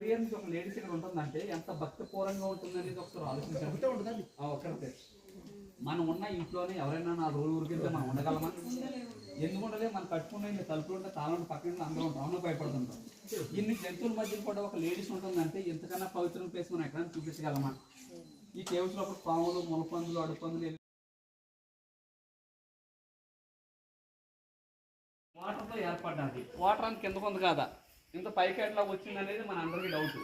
నుంచి ఒక లేడీస్ ఇక్కడ ఉంటుందంటే ఎంత భక్తిపూర్వంగా ఉంటుంది అనేది ఒకసారి ఆలోచించండి ఆ, ఒక్కటే మనం ఉన్న ఇంట్లోనే ఎవరైనా నా రోజు ఊరికింటే మనం ఉండగలమా? ఎందుకు ఉండలే మనం కట్టుకునే తలుపులు ఉంటే తాళం పక్కన అందరూ ఉంటాం అవును భయపడుతుంటాం. ఇన్ని జంతువుల మధ్య కూడా ఒక లేడీస్ ఉంటుందంటే ఎంతకన్నా పవిత్రం ప్లేస్ మనం ఎక్కడైనా చూపించగలమా? ఈ కేవ్స్ లోపల పాములు ములపందులు అడుపందులు వాటర్తో ఏర్పడ్డది. వాటర్ అని కిందకు ఉంది కదా? ఇంత పైకి ఎట్లా వచ్చింది అనేది మన అందరికీ డౌట్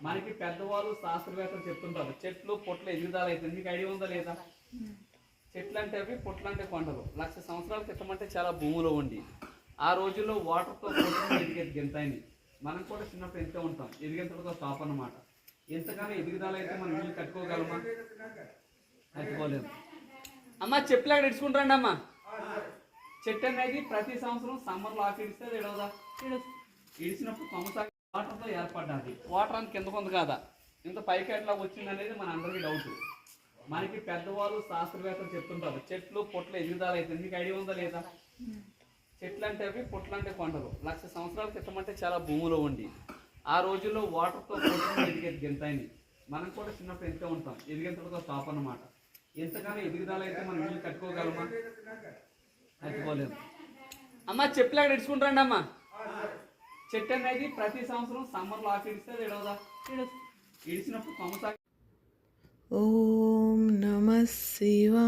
మనకి పెద్దవాళ్ళు శాస్త్రవేత్తలు చెప్తుంటారు చెట్లు పొట్లు ఎదుగుదల అవుతుంది మీకు ఐడియా ఉందా లేదా? చెట్లు అంటే అవి పొట్లు అంటే కొండలు. లక్ష సంవత్సరాల క్రితం అంటే చాలా భూమిలో ఉండి. ఆ రోజుల్లో వాటర్తో ఎదిగేది గింతాయిని మనం కూడా చిన్నప్పుడు ఎంత ఉంటాం. ఎదిగేంతటితో స్టాప్ అనమాట ఎంతగానో ఎదుగుదల అయితే మనం ఇల్లు కట్టుకోగలమా? కట్టుకోలేము. అమ్మా చెప్పులు అక్కడ ఇడుచుకుంటారండి అమ్మా చెట్టు అనేది ప్రతి సంవత్సరం సమ్మర్లో ఆకరిస్తే ఇడిస్తే ఇడవదా ఇడిచినప్పుడు కొమ్మసాగి వాటర్తో ఏర్పడ్డది. వాటర్ అని కిందకు ఉంది కదా. ఇంత పైకి ఎట్లా వచ్చింది అనేది మన అందరికీ డౌట్ మనకి పెద్దవాళ్ళు శాస్త్రవేత్తలు చెప్తుంటారు చెట్లు పొట్లు ఎదుగుదల అయితే? మీకు ఐడియా ఉందా లేదా? చెట్లు అంటే అవి పొట్లు అంటే కొండలు. లక్ష సంవత్సరాల క్రితం అంటే చాలా భూమిలో ఉండి. ఆ రోజుల్లో వాటర్తో కూడిన ఎదిగేది గింతాయిని. మనం కూడా చిన్నప్పుడు ఎంత ఉంటాం. ఎదిగేంతటితో స్టాప్ అనమాట ఎంతగానో ఎదుగుదల అయితే మనం ఇల్లు కట్టుకోగలమా? కట్టుకోలేదు అమ్మా చెప్పులు అక్కడ ఇడుచుకుంటారండి అమ్మా చెట్టు అనేది ప్రతి సంవత్సరం సమ్మర్లో ఆకిడిస్తే ఇడవదా ఇడిచినప్పుడు కొమ్మసాగి ఓం నమ శివా